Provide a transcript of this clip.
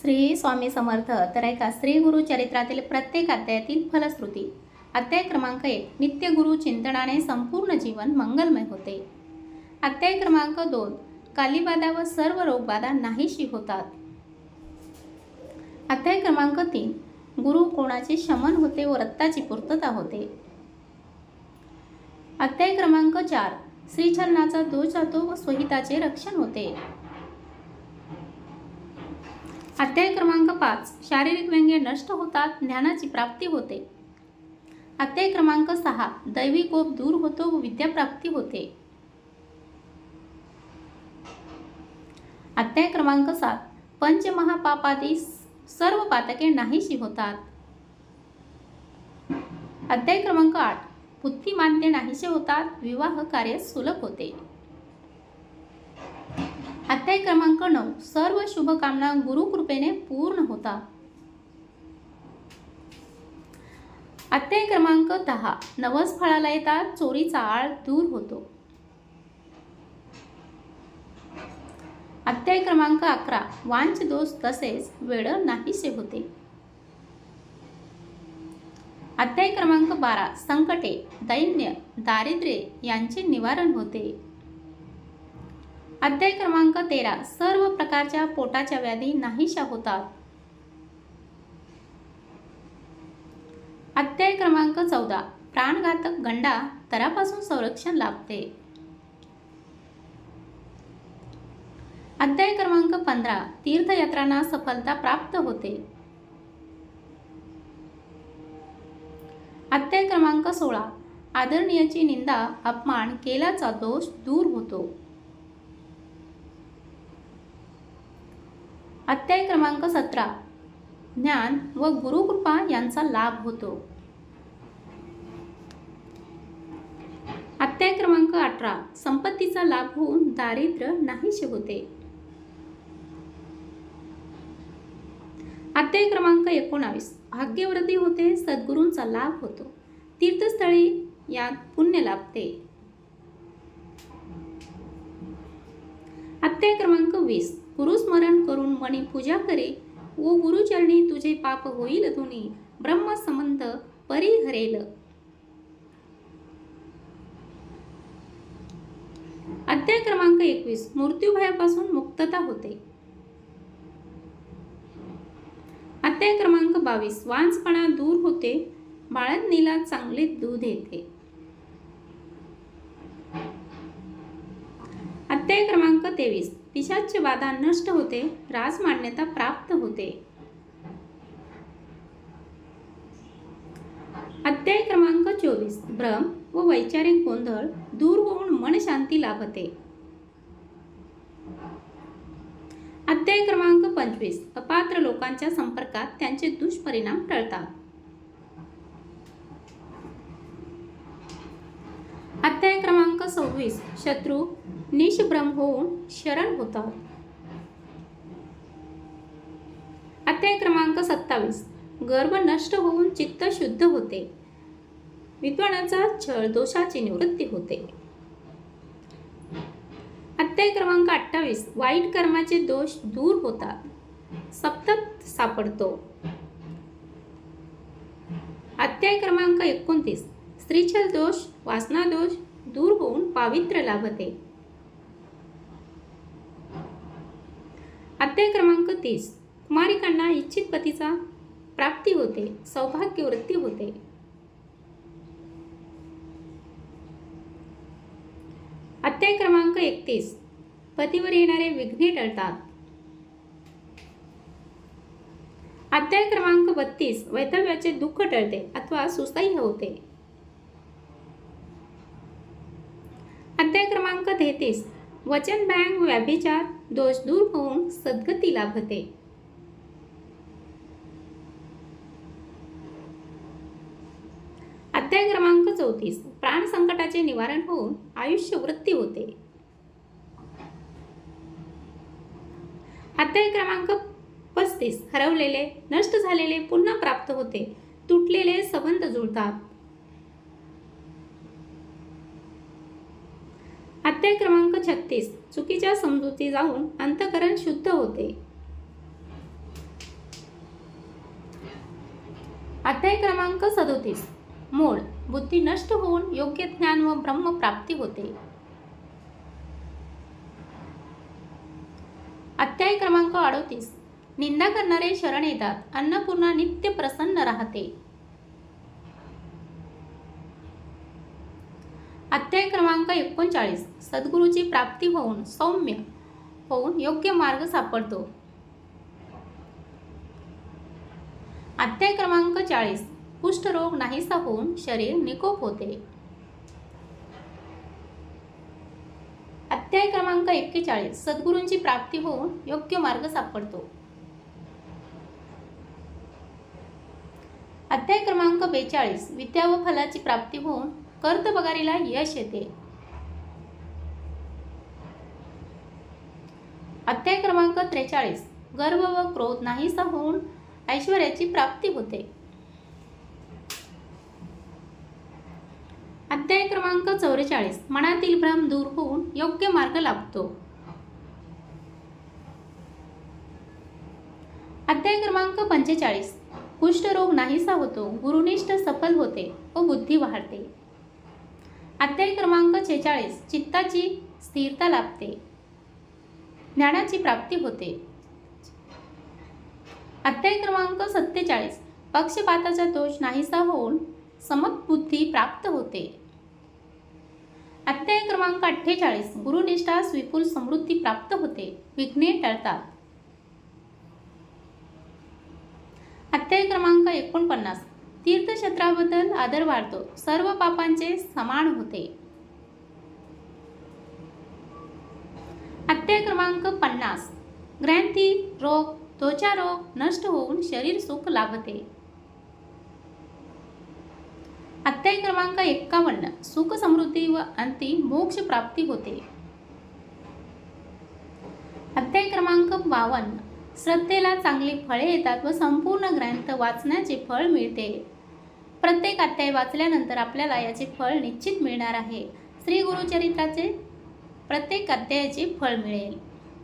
श्री स्वामी समर्थ. तर ऐका श्री गुरु चरित्रातील प्रत्येक अध्यायातील फलश्रुती. अध्याय क्रमांक एक नित्य गुरु चिंतनाने संपूर्ण जीवन मंगलमय होते. अध्याय क्रमांक दोन कालीबाधा व सर्व रोगबाधा नाहीशी होतात. अध्याय क्रमांक तीन गुरु कोणाचे शमन होते व रक्ताची पूर्तता होते. अध्याय क्रमांक चार श्रीचरणाचा दोष जातो व स्वहिताचे रक्षण होते. अध्याय क्रमांक पाच. शारीरिक व्यंग्य नष्ट होतात ज्ञानाची प्राप्ती होते. अध्याय क्रमांक सहा. दैवी कोप दूर होतो व विद्याप्राप्ती होते. अध्याय क्रमांक सात. पंचमहापापादी सर्व पातके नाहीशी होतात. अध्याय क्रमांक आठ. बुद्धिमान्य नाहीसे होतात विवाह कार्य सुलभ होते. अध्याय क्रमांक नऊ. सर्व शुभकामना गुरुकृपेने पूर्ण होतात अध्याय क्रमांक दहा. नवस फळाला येतात चोरीचा आळ दूर होतो. अध्याय क्रमांक अकरा. वांच दोष तसेच वेळ नाहीसे होते. अध्याय क्रमांक बारा. संकटे दैन्य दारिद्र्य यांचे निवारण होते. अध्याय क्रमांक तेरा. सर्व प्रकारच्या पोटाच्या व्याधी नाहीशा होतात. अध्याय क्रमांक चौदा. प्राणघातक गंडा तरापासून संरक्षण लाभते. अध्याय क्रमांक पंधरा. तीर्थयात्रांना सफलता प्राप्त होते. अध्याय क्रमांक सोळा. आदरणीयाची निंदा अपमान केल्याचा दोष दूर होतो. अध्याय क्रमांक सतरा. ज्ञान व गुरुकृपा यांचा लाभ होतो. अध्याय क्रमांक अठरा. संपत्तीचा लाभ होऊन दारिद्र्य नाहीसे होते. अध्याय क्रमांक एकोणावीस. भाग्यवृद्धी होते सद्गुरूंचा लाभ होतो. तीर्थस्थळी यात पुण्य लाभते. अध्याय क्रमांक वीस. गुरुस्मरण करून मणी पूजा करे. व गुरुचरणी तुझे पाप होईल धुनी. ब्रह्मसंबंध परिहरेल. अध्याय क्रमांक एकवीस. मृत्यूभयापासून मुक्तता होते. अध्याय क्रमांक बावीस. वांसपणा दूर होते. बाळंतीला चांगले दूध येते. अध्याय क्रमांक तेवीस. पिशाच्य बाधा नष्ट होते राजमान्यता प्राप्त होते. अध्याय क्रमांक चोवीस. भ्रम व वैचारिक गोंधळ दूर होऊन मन शांती लाभते. अध्याय क्रमांक पंचवीस. अपात्र लोकांच्या संपर्कात त्यांचे दुष्परिणाम टळतात. अध्याय क्रमांक सव्वीस. शत्रू निशभ्रम होऊन शरण होतात अध्याय क्रमांक सत्तावीस. गर्भ नष्ट होऊन चित्त शुद्ध होते. विद्वानाचा छळ दोषाची निवृत्ती होते. अध्याय क्रमांक अठ्ठावीस. वाईट कर्माचे दोष दूर होतात. सप्तत सापडतो. अध्याय क्रमांक एकोणतीस. स्त्रीछल दोष वासना दोष दूर होऊन पावित्र्य लाभते. अध्याय क्रमांक तीस. कुमारिकांना इच्छित पतीचा प्राप्ती होते सौभाग्य वृत्ती होते. अध्याय क्रमांक एकतीस. पतीवर येणारे विघ्ने टळतात. अध्याय क्रमांक बत्तीस. वैधव्याचे दुःख टळते अथवा सुसह्य होते. अध्याय क्रमांक तेहतीस. वचन बँक व्याभिचार दोष दूर होऊन सद्गती लाभते. अध्याय क्रमांक चौतीस. प्राण संकटाचे निवारण होऊन आयुष्य वृत्ती होते. अध्याय क्रमांक पस्तीस. हरवलेले नष्ट झालेले पुन्हा प्राप्त होते. तुटलेले संबंध जुळतात. अध्याय क्रमांक छत्तीस चुकीच्या समजुती जाऊन अंतकरण शुद्ध होते. अध्याय क्रमांक सदोतीस मूळ बुद्धी नष्ट होऊन योग्य ज्ञान व ब्रह्म प्राप्ती होते. अध्याय क्रमांक अडोतीस निंदा करणारे शरण येतात अन्नपूर्णा नित्य प्रसन्न राहते. अध्याय क्रमांक एकोणचाळीस. सद्गुरूची प्राप्ती होऊन सौम्य होऊन योग्य मार्ग सापडतो. अध्याय क्रमांक चाळीस. कुष्ठरोग नाहीसा होऊन शरीर निकोप होते. अध्याय क्रमांक एक्केचाळीस. सद्गुरूंची प्राप्ती होऊन योग्य मार्ग सापडतो. अध्याय क्रमांक बेचाळीस. विद्या व फलाची प्राप्ती होऊन कर्तबगारीला यश येते. अध्याय क्रमांक त्रेचाळीस. गर्व व क्रोध नाहीसा होऊन ऐश्वर्याची प्राप्ती होते. अध्याय क्रमांक चौवेचाळीस. मनातील भ्रम दूर होऊन योग्य मार्ग लाभतो. अध्याय क्रमांक पंचेचाळीस. कुष्ठरोग नाहीसा होतो. गुरुनिष्ठ सफल होते व बुद्धी वाढते. अध्याय क्रमांक छेचाळीस. चित्ताची स्थिरता लाभते. ज्ञानाची प्राप्ती होते. अध्याय क्रमांक सत्तेचाळीस. पक्षपाताचा दोष नाहीसा होऊन समतबुद्धी प्राप्त होते. अध्याय क्रमांक अठ्ठेचाळीस. गुरुनिष्ठा विपुल समृद्धी प्राप्त होते. विघ्ने टळतात. अध्याय क्रमांक एकोणपन्नास. तीर्थक्षेत्राबद्दल आदर वाढतो. सर्व पापांचे समान होते. अध्याय क्रमांक पन्नास. ग्रंथी रोग त्वचा रोग नष्ट होऊन शरीर सुख लाभते. अध्याय क्रमांक एक्कावन्न. सुख समृद्धी व अंती मोक्ष प्राप्ती होते. अध्याय क्रमांक बावन्न. श्रद्धेला चांगली फळे येतात व संपूर्ण ग्रंथ वाचण्याचे फळ मिळते. प्रत्येक अध्याय वाचल्यानंतर आपल्याला याचे फळ निश्चित मिळणार आहे. श्री गुरुचरित्राचे प्रत्येक अध्यायाचे फळ मिळेल.